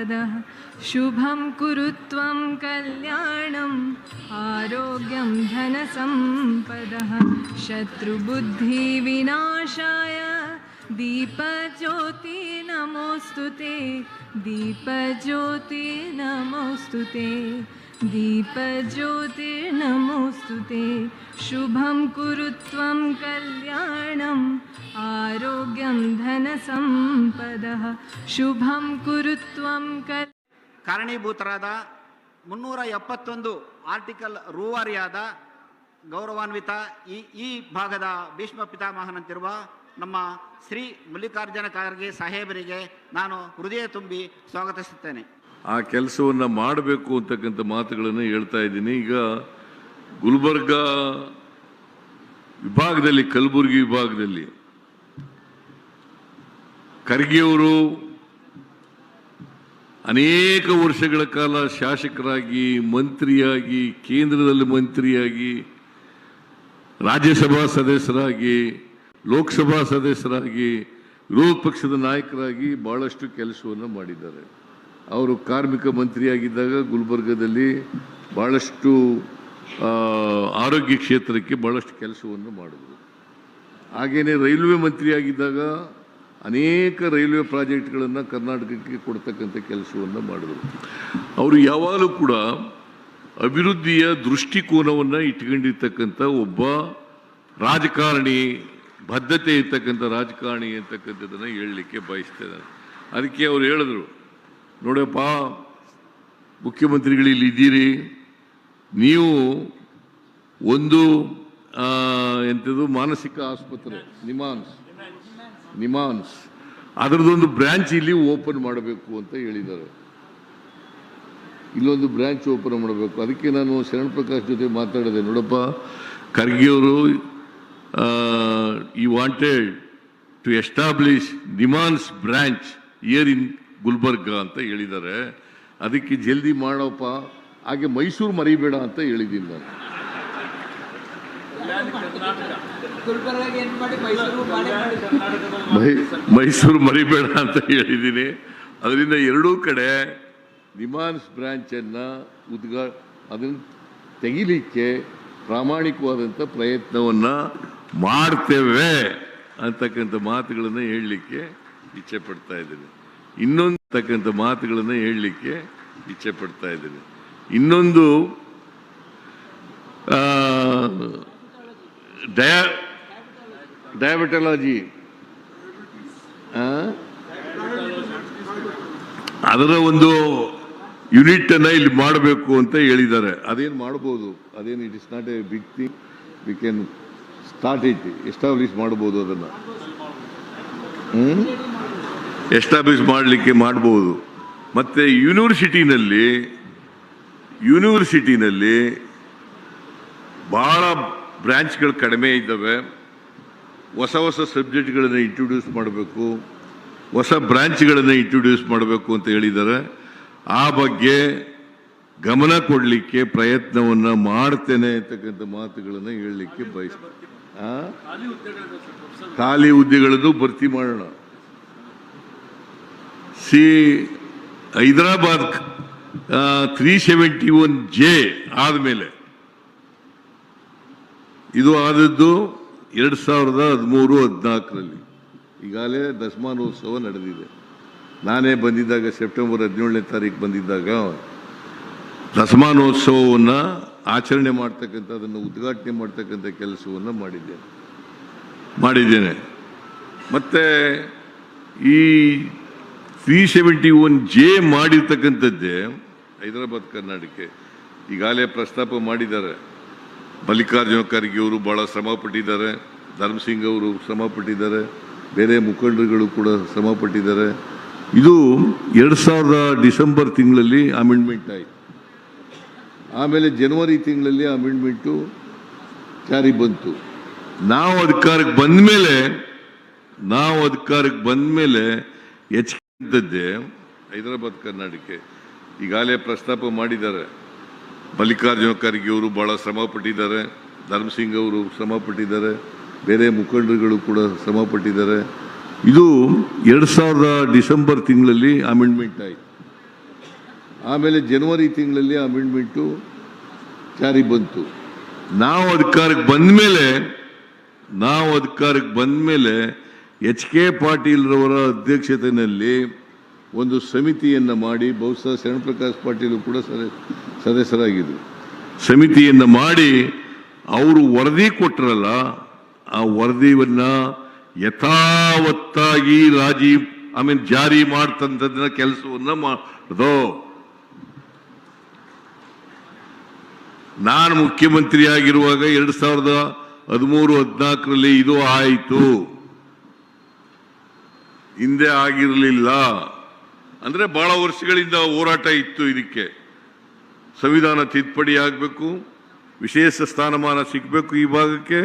पदः शुभं कुरु त्वं कल्याणम् आरोग्यं धनसम्पदः शत्रुबुद्धिविनाशाय। दीपज्योति नमोऽस्तु ते दीपज्योति नमोऽस्तु ते। दीपज्योतिर्नमोऽस्तु ते शुभं कुरु त्वं कल्याणम् आरोग्यं धनसम्पदः शुभं कुरु त्वं कल् ಕಾರಣೀಭೂತರಾದ ಮುನ್ನೂರ ಎಪ್ಪತ್ತೊಂದು ಆರ್ಟಿಕಲ್ ರೂವಾರಿಯಾದ ಗೌರವಾನ್ವಿತ ಈ ಈ ಭಾಗದ ಭೀಷ್ಮ ಪಿತಾಮಹನಂತಿರುವ ನಮ್ಮ ಶ್ರೀ ಮಲ್ಲಿಕಾರ್ಜುನ ಖರ್ಗೆ ಸಾಹೇಬರಿಗೆ ನಾನು ಹೃದಯ ತುಂಬಿ ಸ್ವಾಗತಿಸುತ್ತೇನೆ ಆ ಕೆಲಸವನ್ನು ಮಾಡಬೇಕು ಅಂತಕ್ಕಂಥ ಮಾತುಗಳನ್ನು ಹೇಳ್ತಾ ಇದ್ದೀನಿ. ಈಗ ಗುಲ್ಬರ್ಗ ವಿಭಾಗದಲ್ಲಿ, ಕಲಬುರಗಿ ವಿಭಾಗದಲ್ಲಿ ಖರ್ಗೆಯವರು ಅನೇಕ ವರ್ಷಗಳ ಕಾಲ ಶಾಸಕರಾಗಿ, ಮಂತ್ರಿಯಾಗಿ, ಕೇಂದ್ರದಲ್ಲಿ ಮಂತ್ರಿಯಾಗಿ, ರಾಜ್ಯಸಭಾ ಸದಸ್ಯರಾಗಿ, ಲೋಕಸಭಾ ಸದಸ್ಯರಾಗಿ, ವಿರೋಧ ಪಕ್ಷದ ನಾಯಕರಾಗಿ ಬಹಳಷ್ಟು ಕೆಲಸವನ್ನು ಮಾಡಿದ್ದಾರೆ. ಅವರು ಕಾರ್ಮಿಕ ಮಂತ್ರಿಯಾಗಿದ್ದಾಗ ಗುಲ್ಬರ್ಗದಲ್ಲಿ ಭಾಳಷ್ಟು ಆರೋಗ್ಯ ಕ್ಷೇತ್ರಕ್ಕೆ ಭಾಳಷ್ಟು ಕೆಲಸವನ್ನು ಮಾಡಿದರು. ಹಾಗೆಯೇ ರೈಲ್ವೆ ಮಂತ್ರಿಯಾಗಿದ್ದಾಗ ಅನೇಕ ರೈಲ್ವೆ ಪ್ರಾಜೆಕ್ಟ್ಗಳನ್ನು ಕರ್ನಾಟಕಕ್ಕೆ ಕೊಡ್ತಕ್ಕಂಥ ಕೆಲಸವನ್ನು ಮಾಡಿದರು. ಅವರು ಯಾವಾಗಲೂ ಕೂಡ ಅಭಿವೃದ್ಧಿಯ ದೃಷ್ಟಿಕೋನವನ್ನು ಇಟ್ಕೊಂಡಿರ್ತಕ್ಕಂಥ ಒಬ್ಬ ರಾಜಕಾರಣಿ, ಬದ್ಧತೆ ಇರ್ತಕ್ಕಂಥ ರಾಜಕಾರಣಿ ಅಂತಕ್ಕಂಥದ್ದನ್ನು ಹೇಳಲಿಕ್ಕೆ ಬಯಸ್ತೇನೆ. ಅದಕ್ಕೆ ಅವ್ರು ಹೇಳಿದ್ರು ನೋಡಪ್ಪ, ಮುಖ್ಯಮಂತ್ರಿಗಳು ಇಲ್ಲಿ ಇದ್ದೀರಿ. ನೀವು ಒಂದು ಎಂಥದ್ದು ಮಾನಸಿಕ ಆಸ್ಪತ್ರೆ, ನಿಮಾನ್ಸ್. ನಿಮಾನ್ಸ್. ಅದರದೊಂದು ಬ್ರ್ಯಾಂಚ್ ಇಲ್ಲಿ ಓಪನ್ ಮಾಡಬೇಕು ಅಂತ ಹೇಳಿದ್ದಾರೆ. ಇಲ್ಲೊಂದು ಬ್ರ್ಯಾಂಚ್ ಓಪನ್ ಮಾಡಬೇಕು. ಅದಕ್ಕೆ ನಾನು ಶರಣ್ ಪ್ರಕಾಶ್ ಜೊತೆ ಮಾತಾಡಿದೆ. ನೋಡಪ್ಪ ಖರ್ಗೆಯವರು you wanted to establish NIMHANS branch here in Gulbarga ಅಂತ ಹೇಳಿದ್ದಾರೆ. ಅದಕ್ಕೆ ಜಲ್ದಿ ಮಾಡೋಪ್ಪ. ಹಾಗೆ ಮೈಸೂರು ಮರಿಬೇಡ ಅಂತ ಹೇಳಿದ್ದೀನಿ ನಾನು. ಮೈಸೂರು ಮರಿಬೇಡ ಅಂತ ಹೇಳಿದ್ದೀನಿ. ಅದರಿಂದ ಎರಡೂ ಕಡೆ ನಿಮಾನ್ಸ್ ಬ್ರಾಂಚನ್ನು ಉದ್ಘಾ, ಅದನ್ನು ತೆಗಿಲಿಕ್ಕೆ ಪ್ರಾಮಾಣಿಕವಾದಂಥ ಪ್ರಯತ್ನವನ್ನು ಮಾಡ್ತೇವೆ ಅಂತಕ್ಕಂಥ ಮಾತುಗಳನ್ನು ಹೇಳಲಿಕ್ಕೆ ಇಚ್ಛೆ ಪಡ್ತಾ ಇದ್ದೀನಿ. ಇನ್ನೊಂದು ತಕ್ಕಂಥ ಮಾತುಗಳನ್ನು ಹೇಳಲಿಕ್ಕೆ ಇಚ್ಛೆ ಪಡ್ತಾ ಇದ್ದೀನಿ. ಇನ್ನೊಂದು ಡಯ? ಅದರ ಒಂದು ಯೂನಿಟ್ ಅನ್ನ ಇಲ್ಲಿ ಮಾಡಬೇಕು ಅಂತ ಹೇಳಿದ್ದಾರೆ. ಅದೇನು ಮಾಡ್ಬೋದು? ಅದೇನು it is not a big thing. We can start it, establish ಮಾಡ್ಬೋದು ಅದನ್ನು. ಎಸ್ಟಾಬ್ಲಿಷ್ ಮಾಡಲಿಕ್ಕೆ ಮಾಡ್ಬೋದು. ಮತ್ತು ಯೂನಿವರ್ಸಿಟಿನಲ್ಲಿ ಯೂನಿವರ್ಸಿಟಿನಲ್ಲಿ ಭಾಳ ಬ್ರ್ಯಾಂಚ್ಗಳು ಕಡಿಮೆ ಇದ್ದಾವೆ. ಹೊಸ ಹೊಸ ಸಬ್ಜೆಕ್ಟ್ಗಳನ್ನು ಇಂಟ್ರೊಡ್ಯೂಸ್ ಮಾಡಬೇಕು. ಹೊಸ ಬ್ರ್ಯಾಂಚ್ಗಳನ್ನು ಇಂಟ್ರೊಡ್ಯೂಸ್ ಮಾಡಬೇಕು ಅಂತ ಹೇಳಿದ್ದಾರೆ. ಆ ಬಗ್ಗೆ ಗಮನ ಕೊಡಲಿಕ್ಕೆ ಪ್ರಯತ್ನವನ್ನು ಮಾಡ್ತೇನೆ ಅಂತಕ್ಕಂಥ ಮಾತುಗಳನ್ನು ಹೇಳಲಿಕ್ಕೆ ಬಯಸ್ತೇನೆ ಖಾಲಿ ಹುದ್ದೆಗಳನ್ನು ಭರ್ತಿ ಮಾಡೋಣ. See Hyderabad three seventy one J ಆದಮೇಲೆ. ಇದು ಆದದ್ದು ಎರಡು ಸಾವಿರದ ಹದಿಮೂರು, ಹದಿನಾಲ್ಕರಲ್ಲಿ. ಈಗಾಗಲೇ ದಸಮಾನೋತ್ಸವ ನಡೆದಿದೆ. ನಾನೇ ಬಂದಿದ್ದಾಗ ಸೆಪ್ಟೆಂಬರ್ ಹದಿನೇಳನೇ ತಾರೀಕು ಬಂದಿದ್ದಾಗ ದಸಮಾನೋತ್ಸವವನ್ನು ಆಚರಣೆ ಮಾಡ್ತಕ್ಕಂಥ, ಅದನ್ನು ಉದ್ಘಾಟನೆ ಮಾಡ್ತಕ್ಕಂಥ ಕೆಲಸವನ್ನು ಮಾಡಿದ್ದೇನೆ. ಮಾಡಿದ್ದೇನೆ. ಮತ್ತು ಈ ತ್ರೀ ಸೆವೆಂಟಿ ಒನ್ ಜೆ ಮಾಡಿರ್ತಕ್ಕಂಥದ್ದೇ ಹೈದರಾಬಾದ್ ಕರ್ನಾಟಕ ಈಗಾಗಲೇ ಪ್ರಸ್ತಾಪ ಮಾಡಿದ್ದಾರೆ. ಮಲ್ಲಿಕಾರ್ಜುನ ಖರ್ಗೆ ಅವರು ಭಾಳ ಶ್ರಮ ಪಟ್ಟಿದ್ದಾರೆ. ಧರ್ಮಸಿಂಗ್ ಅವರು ಶ್ರಮ ಪಟ್ಟಿದ್ದಾರೆ. ಬೇರೆ ಮುಖಂಡರುಗಳು ಕೂಡ ಶ್ರಮ ಪಟ್ಟಿದ್ದಾರೆ. ಇದು ಎರಡು ಸಾವಿರದ ಡಿಸೆಂಬರ್ ತಿಂಗಳಲ್ಲಿ ಅಮೆಂಡ್ಮೆಂಟ್ ಆಯಿತು. ಆಮೇಲೆ ಜನವರಿ ತಿಂಗಳಲ್ಲಿ ಅಮೆಂಡ್ಮೆಂಟು ಜಾರಿ ಬಂತು. ನಾವು ಅಧಿಕಾರಕ್ಕೆ ಬಂದ ಮೇಲೆ ನಾವು ಅಧಿಕಾರಕ್ಕೆ ಬಂದ ಮೇಲೆ ಹೆಚ್ಚಿದ್ದದ್ದೇ ಹೈದರಾಬಾದ್ ಕರ್ನಾಟಕಕ್ಕೆ ಈಗಾಗಲೇ ಪ್ರಸ್ತಾಪ ಮಾಡಿದ್ದಾರೆ. ಮಲ್ಲಿಕಾರ್ಜುನ ಖರ್ಗೆ ಅವರು ಭಾಳ ಶ್ರಮ ಪಟ್ಟಿದ್ದಾರೆ. ಧರ್ಮಸಿಂಗ್ ಅವರು ಶ್ರಮ ಪಟ್ಟಿದ್ದಾರೆ. ಬೇರೆ ಮುಖಂಡರುಗಳು ಕೂಡ ಶ್ರಮ ಪಟ್ಟಿದ್ದಾರೆ. ಇದು ಎರಡು ಸಾವಿರದ ಡಿಸೆಂಬರ್ ತಿಂಗಳಲ್ಲಿ ಅಮೆಂಡ್ಮೆಂಟ್ ಆಯಿತು. ಆಮೇಲೆ ಜನವರಿ ತಿಂಗಳಲ್ಲಿ ಅಮೆಂಡ್ಮೆಂಟು ಜಾರಿ ಬಂತು. ನಾವು ಅಧಿಕಾರಕ್ಕೆ ಬಂದ ಮೇಲೆ ನಾವು ಅಧಿಕಾರಕ್ಕೆ ಬಂದ ಮೇಲೆ ಎಚ್ ಕೆ ಪಾಟೀಲ್ರವರ ಅಧ್ಯಕ್ಷತೆಯಲ್ಲಿ ಒಂದು ಸಮಿತಿಯನ್ನು ಮಾಡಿ, ಬಹುಶಃ ಶರಣಪ್ರಕಾಶ್ ಪಾಟೀಲ್ ಕೂಡ ಸದ- ಸದಸ್ಯರಾಗಿದ್ದರು ಸಮಿತಿಯನ್ನು ಮಾಡಿ ಅವರು ವರದಿ ಕೊಟ್ಟರಲ್ಲ ಆ ವರದಿಯನ್ನು ಯಥಾವತ್ತಾಗಿ ರಾಜಿ, ಐ ಮೀನ್ ಜಾರಿ ಮಾಡ್ತಂಥದ್ದನ್ನ ಕೆಲಸವನ್ನು ಮಾಡೋದು. ನಾನು ಮುಖ್ಯಮಂತ್ರಿ ಆಗಿರುವಾಗ ಎರಡು ಸಾವಿರದ ಹದಿಮೂರು ಹದಿನಾಲ್ಕರಲ್ಲಿ ಇದು ಆಯಿತು. ಹಿಂದೆ ಆಗಿರಲಿಲ್ಲ. ಅಂದರೆ ಬಹಳ ವರ್ಷಗಳಿಂದ ಹೋರಾಟ ಇತ್ತು ಇದಕ್ಕೆ. ಸಂವಿಧಾನ ತಿದ್ದುಪಡಿ ಆಗಬೇಕು, ವಿಶೇಷ ಸ್ಥಾನಮಾನ ಸಿಗಬೇಕು ಈ ಭಾಗಕ್ಕೆ.